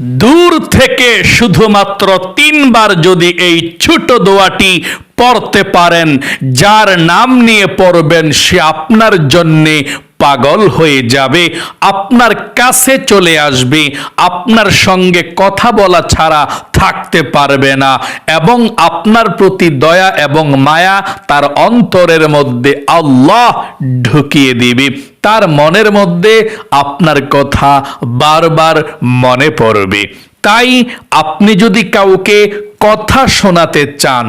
দূর থেকে শুধুমাত্র তিনবার যদি এই ছোট দোয়াটি পড়তে পারেন, যার নাম নিয়ে পড়বেন সে আপনার জন্যে পাগল হয়ে যাবে, আপনার কাছে চলে আসবে, আপনার সঙ্গে কথা বলা ছাড়া থাকতে পারবে না। এবং আপনার প্রতি দয়া এবং মায়া তার অন্তরের মধ্যে আল্লাহ ঢুকিয়ে দিবে। তার মনের মধ্যে আপনার কথা বারবার মনে পড়বে। তাই আপনি যদি কাউকে কথা শোনাতে চান,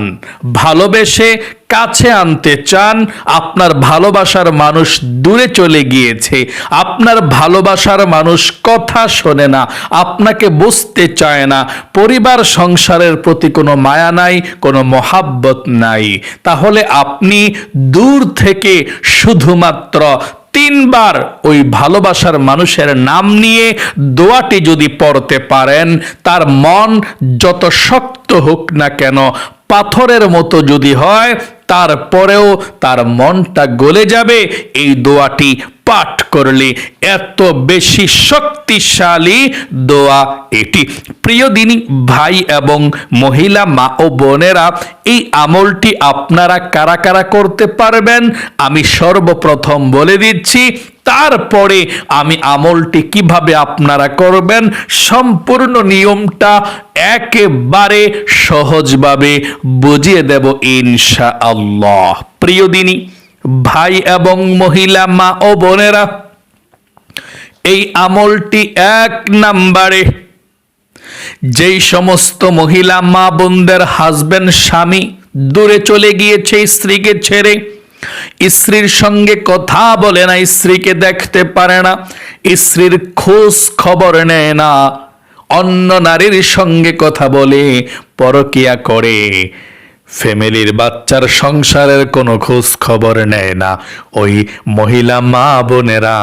ভালোবেসে কাছে আনতে চান, আপনার ভালোবাসার মানুষ দূরে চলে গিয়েছে। আপনার ভালোবাসার মানুষ কথা শোনে না, আপনাকে বুঝতে চায় না। পরিবার সংসারের প্রতি কোনো মায়া নাই, কোনো মহাব্বত নাই। তাহলে আপনি দূর থেকে শুধুমাত্র তিনবার ওই ভালোবাসার মানুষের নাম নিয়ে দোয়াটি যদি পড়তে পারেন, তার মন যত শক্ত হোক না কেন, পাথরের মতো যদি হয় তারপরেও তার মনটা গলে যাবে। এই দোয়াটি পাঠ করলে এত বেশি শক্তিশালী দোয়া এটি। প্রিয় দিনী, ভাই এবং মহিলা, মা ও বোনেরা, এই আমলটি আপনারা কারা কারা করতে পারবেন? আমি সর্বপ্রথম বলে দিচ্ছি তারপরে আমি আমলটি কীভাবে আপনারা করবেন, সম্পূর্ণ নিয়মটা একেবারে সহজভাবে বুঝিয়ে দেব ইনশা আল্লাহ প্রিয় দিনী, ভাই এবং মহিলা, মা ও বোনেরা, এই আমলটি এক নাম্বারে। যেই সমস্ত মহিলা, মা বোনদের হাজবেন্ড স্বামী দূরে চলে গিয়েছে, স্ত্রীকে ছেড়ে স্ত্রীর সঙ্গে কথা বলে না, স্ত্রীকে দেখতে পারে না, স্ত্রীর খোঁজ খবর নেয় না। অন্য নারীর সঙ্গে কথা বলে, পরকিয়া করে। ফ্যামিলির বাচ্চার সংসারের কোনো খোঁজ খবর নেয় না। ওই মহিলা মা বোনেরা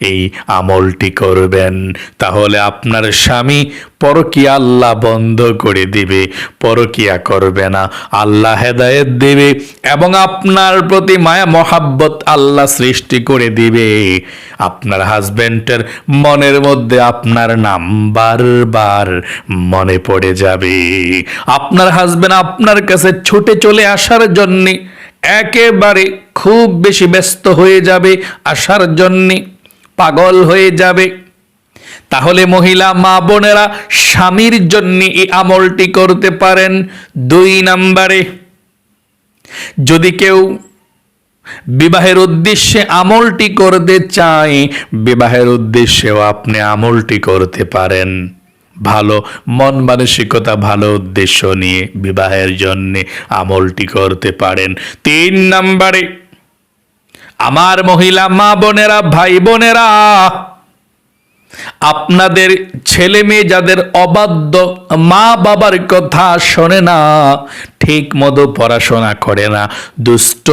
এই আমলটি করবেন। তাহলে আপনার স্বামী পরকিয়া আল্লাহ বন্ধ করে দিবে, পরকিয়া করবে না। আল্লাহ হেদায়েত দেবে এবং আপনার প্রতি মায়া, মহাব্বত আল্লাহ সৃষ্টি করে দিবে। আপনার হাজবেন্ডের মনের মধ্যে আপনার নাম বারবার মনে পড়ে যাবে। আপনার হাজবেন্ড আপনার কাছে ছুটে চলে আসার জন্যে একেবারে খুব বেশি ব্যস্ত হয়ে যাবে আসার জন্যে, পাগল হয়ে যাবে। তাহলে মহিলা মা বোনেরা স্বামীর জন্য এই আমলটি করতে পারেন দুই নাম্বারে। যদি কেউ বিবাহের উদ্দেশ্যে আমলটি করতে চায়, বিবাহের উদ্দেশ্যেও আপনি আমলটি করতে পারেন। ভালো, মন মানসিকতা ভালো উদ্দেশ্য নিয়ে, বিবাহের জন্যে আমলটি করতে পারেন। তিন নাম্বারে, আমার মহিলা মা বোনেরা, ভাই বোনেরা আপনাদের ছেলে মেয়ে যাদের অবাধ্য মা বাবার কথা শোনে না, ঠিক মতো পড়াশোনা করে না। দুষ্ট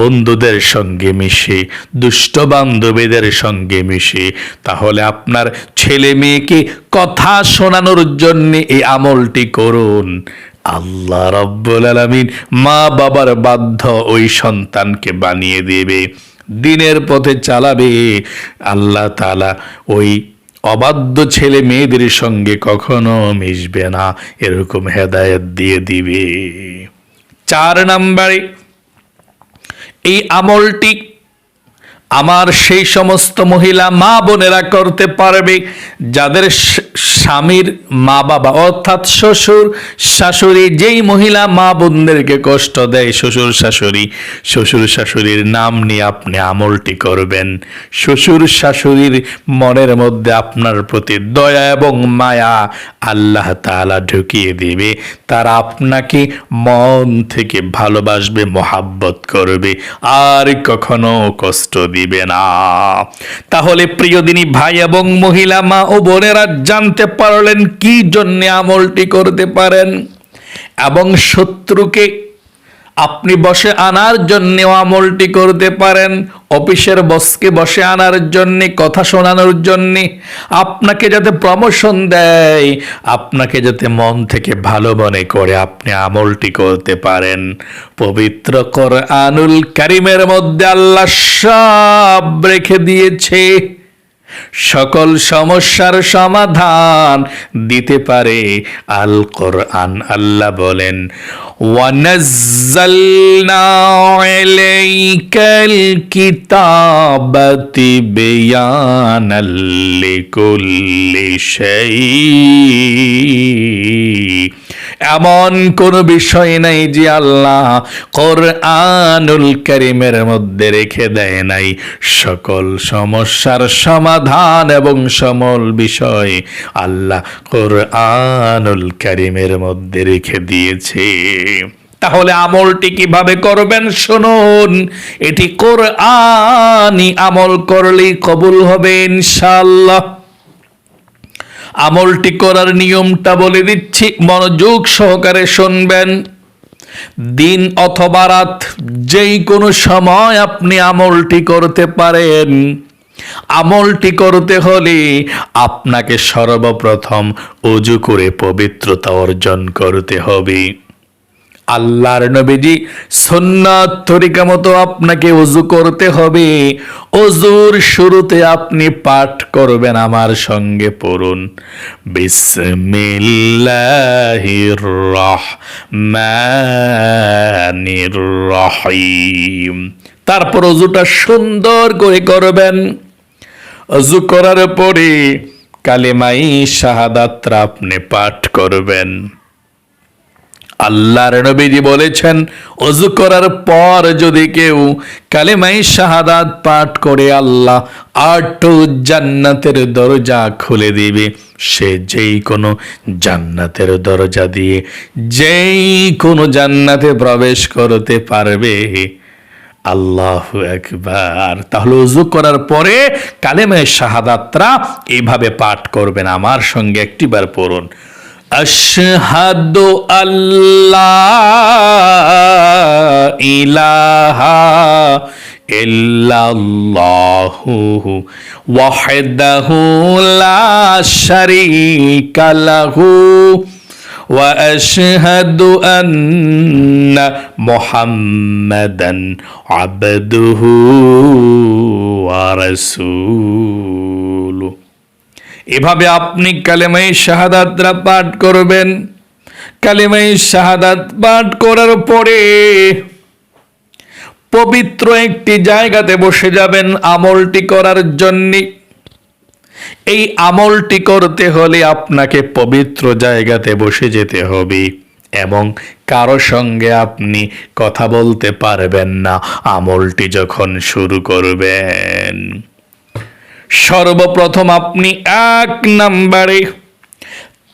বন্ধুদের সঙ্গে মিশে, দুষ্ট বান্ধবীদের সঙ্গে মিশে, তাহলে আপনার ছেলে মেয়েকে কথা শোনানোর জন্য এই আমলটি করুন। আল্লাহ রব্বুল আলমিন মা বাবার বাধ্য ওই সন্তানকে বানিয়ে দেবে। দিনের পথে চালাবে। আল্লাহ তালা ওই অবাধ্য ছেলে মেয়েদের সঙ্গে কখনো মিশবে না, এরকম হেদায়ত দিয়ে দিবে। চার নাম্বারে এই আমলটি আমার সেই সমস্ত মহিলা মা বোনেরা করতে পারবে, যাদের স্বামীর মা বাবা অর্থাৎ শ্বশুর শাশুড়ি, যেই মহিলা মা বোনদেরকে কষ্ট দেয়, শ্বশুর শাশুড়ি, শ্বশুর শাশুড়ির নাম নিয়ে আপনি আমলটি করবেন। শ্বশুর শাশুড়ির মনের মধ্যে আপনার প্রতি দয়া এবং মায়া আল্লাহ তাআলা ঢুকিয়ে দিবে। তারা আপনাকে মন থেকে ভালোবাসবে, মহাব্বত করবে। আর কখনো কষ্ট দিবে না। তাহলে প্রিয় দিনী ভাই এবং মহিলা মা ও বোনেরা জানতে পারলেন কি জন্যে আমলটি করতে পারেন। এবং শত্রুকে আপনি বসে আনার জন্য আমলটি করতে পারেন। অফিসের বসকে বসে আনার জন্য, কথা শোনানোর জন্য। আপনাকে যাতে প্রমোশন দেয়, আপনাকে যাতে মন থেকে ভালো মনে করে আপনি আমলটি করতে পারেন। পবিত্র কর আনুল কারিমের মধ্যে আল্লাহ সব রেখে দিয়েছে। সকল সমস্যার সমাধান দিতে পারে আল কোরআন। আল্লাহ বলেন এমন কোন বিষয় নাই যে আল্লাহ কোরআনুল করিমের মধ্যে রেখে দেয় নাই। সকল সমস্যার সমাধান এবং সমল বিষয় আল্লাহ কোরআনুল করিমের মধ্যে রেখে দিয়েছে। তাহলে আমলটি কীভাবে করবেন শুনুন। এটি কোরআনই আমল করলেই কবুল হবে ইনশাআল্লাহ। আমলটি করার নিয়মটা বলে দিচ্ছি, মনোযোগ সহকারে শুনবেন। দিন অথবা রাত, যেই কোনো সময় আপনি আমলটি করতে পারেন। আমলটি করতে হলে আপনাকে সর্বপ্রথম অজু করে পবিত্রতা অর্জন করতে হবে। আল্লাহর নবীজি সন্ন্যাত তরিকা মতো আপনাকে অজু করতে হবে। অজুর শুরুতে আপনি পাঠ করবেন আমার সঙ্গে পড়ুন। বিসমিল্লাহির রহমানির রহিম। তারপর অজুটা সুন্দর করে করবেন। অজু করার পরে কালেমাই শাহাদাত্রা আপনি পাঠ করবেন। আল্লাহর নবীজি বলেছেন, অজু করার পর যদি কেউ কালেমাই শাহাদাত পাঠ করে, আল্লাহ আট জান্নাতের দরজা খুলে দিবে। সে যেই কোনো জান্নাতের দরজা দিয়ে যেই কোনো জান্নাতে প্রবেশ করতে পারবে। আল্লাহ একবার তাহলে উজু করার পরে কালেমায় শাহাদাতরা এইভাবে পাঠ করবেন। আমার সঙ্গে একটিবার পড়ুন। أشهد أن لا إله إلا واشهد ان محمدا عبده ورسوله এভাবে আপনি কালেমাই শাহাদাতরা পাঠ করবেন কালেমাই শাহাদাত পাঠ করার পরে পবিত্র একটি জায়গাতে বসে যাবেন আমলটি করার জন্য এই আমলটি করতে হলে আপনাকে পবিত্র জায়গাতে বসে যেতে হবে এবং কারও সঙ্গে আপনি কথা বলতে পারবেন না। আমলটি যখন শুরু করবেন, সর্বপ্রথম আপনি এক নাম্বারে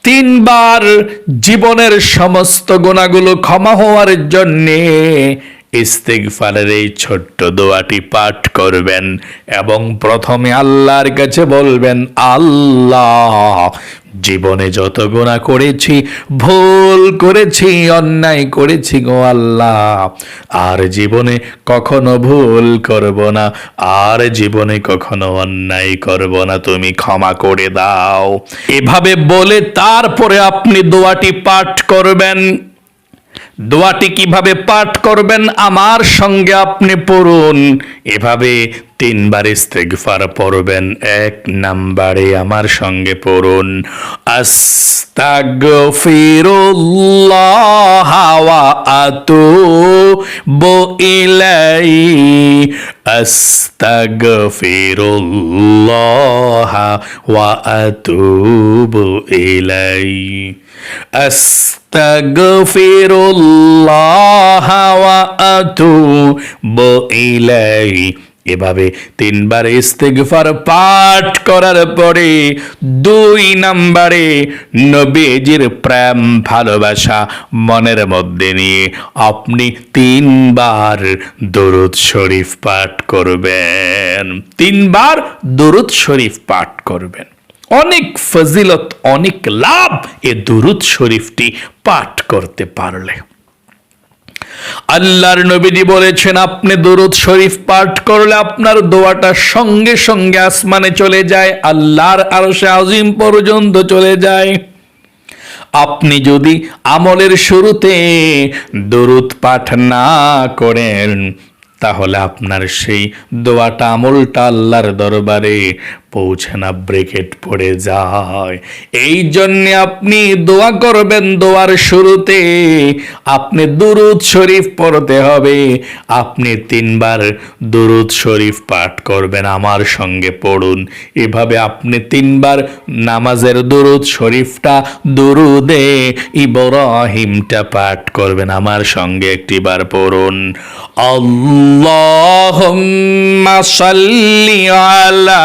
তিনবার জীবনের সমস্ত গোনাগুলো ক্ষমা হওয়ার জন্যে ইস্তেগফারের এই ছোট্ট দোয়াটি পাঠ করবেন এবং প্রথমে আল্লাহর কাছে বলবেন, আল্লাহ, জীবনে যত গুণা করেছি, ভুল করেছি, অন্যায় করেছি গো আল্লাহ। আর জীবনে কখনো ভুল করব না, আর জীবনে কখনো অন্যায় করব না, তুমি ক্ষমা করে দাও। এভাবে বলে তারপরে আপনি দোয়াটি পাঠ করবেন। দোয়াটি কীভাবে পাঠ করবেন? আমার সঙ্গে আপনি পড়ুন। এভাবে তিনবার ইস্তেগফার পড়বেন। এক নাম্বারে আমার সঙ্গে পড়ুন। আস্তাগফিরুল্লাহ ওয়া আতুবু ইলাই আস্তাগফিরুল্লাহ ওয়া আতুবু ইলাই আস্তাগফিরুল্লাহ ওয়া আতুবু ইলাই এভাবে তিনবার ইস্তেগফার পাঠ করার পরে দুই নাম্বারে নবীজির প্রেম, ভালোবাসা মনের মধ্যে নিয়ে আপনি তিনবার দরুদ শরীফ পাঠ করবেন। তিনবার দরুদ শরীফ পাঠ করবেন। অনেক ফজিলত, অনেক লাভ এ দুরুদ শরীফটি পাঠ করতে পারলে। আল্লাহর নবীজি বলেছেন, আপনি দরুদ শরীফ পাঠ করলে আপনার দোয়াটা সঙ্গে সঙ্গে আসমানে চলে যায়, আল্লাহর আরশে আজিম পর্যন্ত চলে যায়। আপনি যদি আমলের শুরুতে দরুদ পাঠ না করেন, তাহলে আপনার সেই দোয়াটা আমলটা আল্লাহর দরবারে পৌঁছে না ব্রেকেট পড়ে যায়। এই জন্যে আপনি দোয়া করবেন দোয়ার শুরুতে। আপনি দুরুদ শরীফ পড়তে হবে। আপনি তিনবার দুরুদ শরীফ পাঠ করবেন আমার সঙ্গে পড়ুন। এভাবে আপনি তিনবার নামাজের দুরুদ শরীফটা দুরুদে ইব্রাহিমটা পাঠ করবেন আমার সঙ্গে একটিবার পড়ুন। আল্লাহুম্মা সাল্লি আলা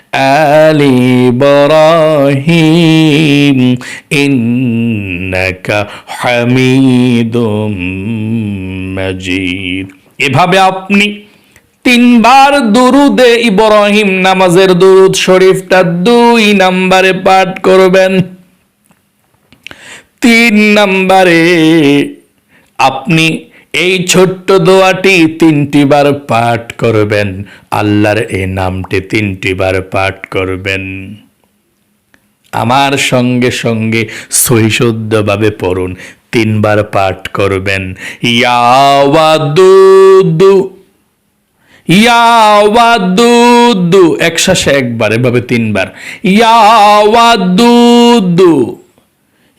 آل إبراهيم إنك حميد مجيد এভাবে আপনি তিনবার দুরুদে ইব্রাহিম নামাজের দুরুদ শরীফটা দুই নাম্বারে পাঠ করবেন তিন নাম্বারে আপনি এই ছোট্ট দোয়াটি তিনটি বার পাঠ করবেন। আল্লাহর এই নামটি তিনটি বার পাঠ করবেন। আমার সঙ্গে সঙ্গে সহিশুদ্ধভাবে পড়ুন, তিনবার পাঠ করবেন। ইয়াওয়াদুদু ইয়াওয়াদুদু একসাথে একবার, এভাবে তিনবার। ইয়াওয়াদুদু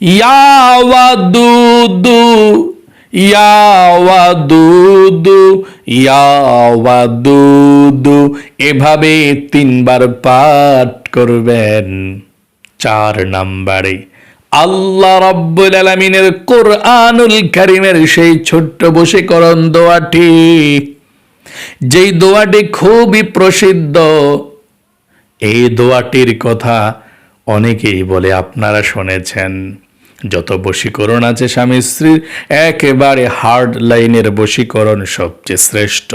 ইয়াওয়াদুদু ইয়াওয়াদুদু ইয়াওয়াদুদু এভাবে তিনবার পাঠ করবেন। চার নাম্বারে, আল্লাহ রব্বুল আলমিনের কোরআনুল কারিমের সেই ছোট্ট বশীকরণ দোয়াটি, যেই দোয়াটি খুবই প্রসিদ্ধ, এই দোয়াটির কথা অনেকেই বলে আপনারা শুনেছেন। যত বশীকরণ আছে স্বামী স্ত্রীর, একেবারে হার্ড লাইনের বশীকরণ সবচেয়ে শ্রেষ্ঠ।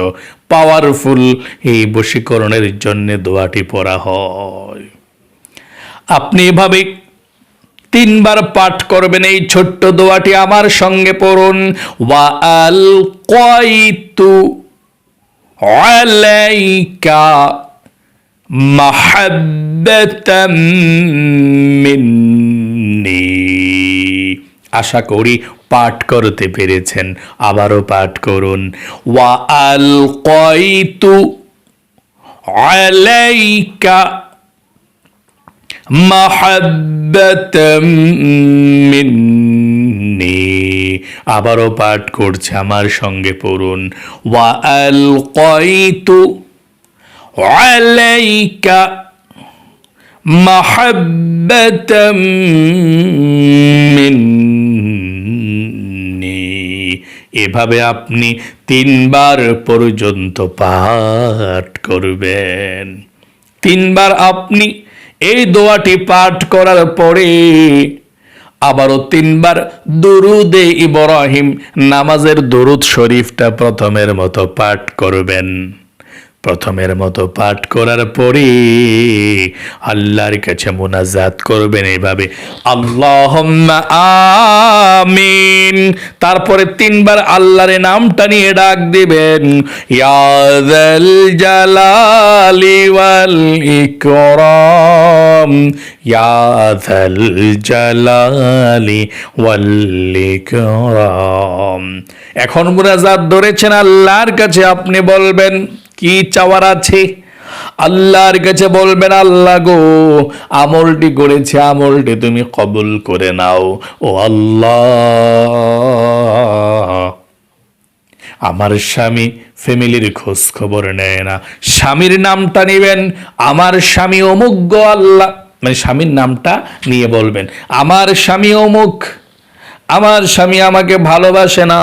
পাওয়ারফুল এই বশীকরণের জন্য দোয়াটি পড়া হয়। আপনি এভাবে তিনবার পাঠ করবেন, এই ছোট্ট দোয়াটি আমার সঙ্গে পড়ুন। ওয়া আল কয়তু আলাইকা মাহাব্বাতাম মিন্নি। আশা করি পাঠ করতে পেরেছেন। আবারও পাঠ করুন। ওয়া আল কয়তু আলাইকা মাহাব্বাতাম মিন্নি। আবারও পাঠ করছে আমার সঙ্গে পড়ুন। ওয়া আল কয়তু আলাইকা মাহাব্বাতাম মিন্নি এভাবে আপনি তিনবার পর্যন্ত পাঠ করবেন। তিনবার আপনি এই দোয়াটি পাঠ করার পরে আবারও তিনবার দুরুদে ইব্রাহিম নামাজের দুরুদ শরীফটা প্রথমের মতো পাঠ করবেন। প্রথমের মতো পাঠ করার পরে আল্লাহর কাছে মোনাজাত করবেন এভাবে। আল্লাহ আমিন। তারপরে তিনবার আল্লাহর নামটা নিয়ে ডাক দিবেন। ইয়াদাল জালালি ওয়াল ইকরাম। ইয়াদাল জালালি ওয়াল ইকরাম। এখন মোনাজাত ধরেছেন আল্লাহর কাছে, আপনি বলবেন কি চাওয়ার আছে? আল্লাহর কাছে বলবেন, আল্লাহ গো, আমলটি করেছে, আমলটি তুমি কবুল করে নাও। ও আল্লাহ, আমার স্বামী ফ্যামিলির খোঁজ খবর নেয় না। স্বামীর নামটা নেবেন, আমার স্বামী অমুক গো আল্লাহ মানে স্বামীর নামটা নিয়ে বলবেন, আমার স্বামী অমুক। আমার স্বামী আমাকে ভালোবাসে না,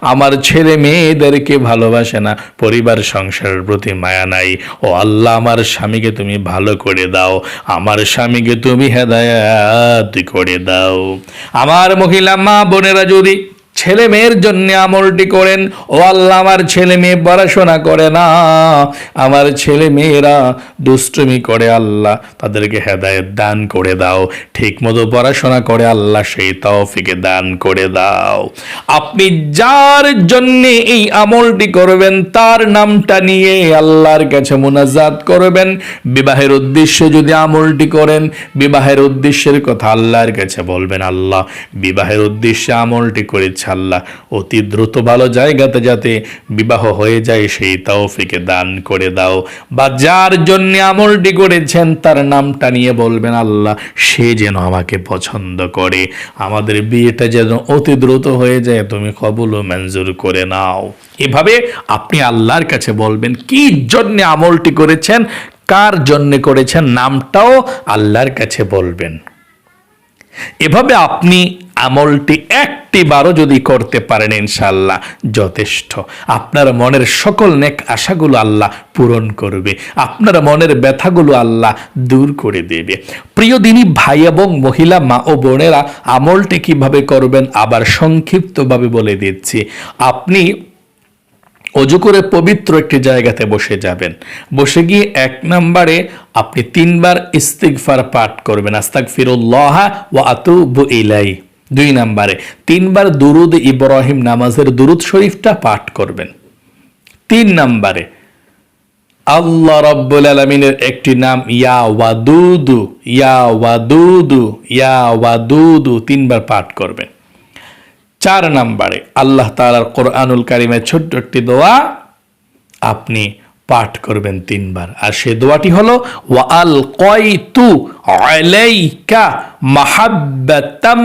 আমার ছেলে মেয়েদেরকে ভালোবাসে না, পরিবার সংসারের প্রতি মায়া নাই। ও আল্লাহ, আমার স্বামীকে তুমি ভালো করে দাও, আমার স্বামীকে তুমি হেদায়াত করে দাও। আমার মহিলা মা বোনেরা যদি ছেলে মেয়ের জন্য আমলটি করেন। ও আল্লাহ, আমার ছেলে মেয়ে পড়াশোনা করে না। আমার ছেলে মেয়েরা দুষ্টুমি করে আল্লাহ, তাদেরকে হেদায়েত দান করে দাও। ঠিক মতো পড়াশোনা করে আল্লাহ, সেই তৌফিকে দান করে দাও। আপনি যার জন্য এই আমলটি করবেন, তার নামটা নিয়ে আল্লাহর কাছে মোনাজাত করবেন। বিবাহের উদ্দেশ্যে যদি আমলটি করেন, বিবাহের উদ্দেশ্যের কথা আল্লাহর কাছে বলবেন, আল্লাহ, বিবাহের উদ্দেশ্যে আমলটি করেছে আল্লাহ অতি দ্রুত ভালো জায়গাতে যাতে বিবাহ হয়ে যায়, সেই তৌফিকে দান করে দাও। বা যার জন্য আমলটি করেছেন, তার নামটা নিয়ে বলবেন, আল্লাহ, সে যেন আমাকে পছন্দ করে। আমাদের বিয়েটা যেন অতি দ্রুত হয়ে যায়, তুমি কবুল ও মঞ্জুর করে নাও। এভাবে আপনি আল্লাহর কাছে বলবেন, কি জন্য আমলটি করেছেন, কার জন্য করেছেন? নামটাও আল্লাহর কাছে বলবেন। এভাবে আপনি আমলটি একটি বারও যদি করতে পারেন ইনশাল্লাহ যথেষ্ট। আপনার মনের সকল নেক আশাগুলো আল্লাহ পূরণ করবে। আপনার মনের ব্যথাগুলো আল্লাহ দূর করে দেবে। প্রিয় দিনী ভাই এবং মহিলা, মা ও বোনেরা, আমলটি কীভাবে করবেন আবার সংক্ষিপ্তভাবে বলে দিচ্ছি। আপনি অজু করে পবিত্র একটি জায়গাতে বসে যাবেন। বসে গিয়ে এক নম্বরে আপনি তিনবার ইস্তিগফার পাঠ করবেন। আস্তাক ফিরুল্লাহ ও আতুবু ইলাই দুই নাম্বারে, তিনবার দুরুদ ইব্রাহিম নামাজের দুরুদ শরীফটা পাঠ করবেন। তিন নম্বরে, আল্লাহ রব্বুল আলমিনের একটি নাম, ইয়া ওয়াদুদু ইয়া ওয়াদুদু ইয়া ওয়াদুদু, তিনবার পাঠ করবেন। চার নাম্বারে, আল্লাহ তালার কোরআনুল কারিমের ছোট্ট একটি দোয়া, আপনি পাঠ করবেন তিনবার। আর সে দোয়াটি হলো, ওয়াল কয়তু আলাইকা মাহাব্বাতাম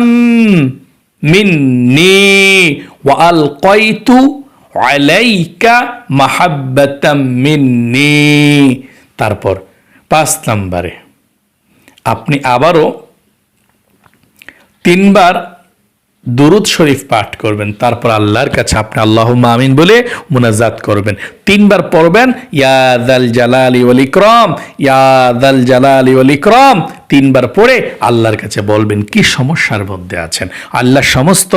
মিন্নি। ওয়াল কয়তু আলাইকা মাহাব্বাতাম মিন্নি। তারপর পাঁচ নম্বরে, আপনি আবারও তিনবার দুরুদ শরীফ পাঠ করবেন। তারপর আল্লাহর কাছে আপনি আল্লাহ আমিন বলে মোনাজাত করবেন। তিনবার পড়বেন ইয়াদাল জালালি ওয়াল ইকরাম ইয়াদাল জালালি ওয়াল ইকরাম তিনবার পড়ে আল্লাহর কাছে বলবেন, কি সমস্যার মধ্যে আছেন? আল্লাহ সমস্ত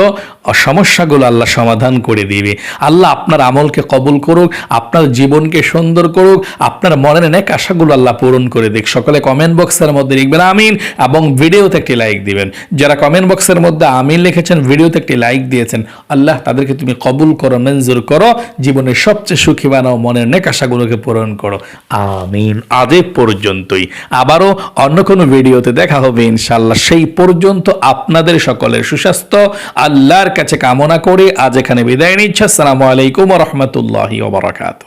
সমস্যাগুলো আল্লাহ সমাধান করে দিবে। আল্লাহ আপনার আমলকে কবুল করুক, আপনার জীবনকে সুন্দর করুক, আপনার মনের নেক আশাগুলো আল্লাহ পূরণ করে দিক। সকলে কমেন্ট বক্সের মধ্যে লিখবেন, আমিন এবং ভিডিওতে একটি লাইক দিবেন। যারা কমেন্ট বক্সের মধ্যে আমিন লিখেছেন, ভিডিওতে একটি লাইক দিয়েছেন, আল্লাহ তাদেরকে তুমি কবুল করো, মঞ্জুর করো, জীবনের সবচেয়ে সুখী বানাও মনের নেক আশাগুলোকে পূরণ করো। আমিন। আদে পর্যন্তই। আবারও অন্য কোনো ভিডিওতে দেখা হবে ইনশাল্লাহ সেই পর্যন্ত আপনাদের সকলের সুস্বাস্থ্য, আল্লাহর কাছে কামনা করে আজ এখানে বিদায় নিচ্ছে। আসসালামু আলাইকুম রহমতুল্লাহি ওবরাকাতু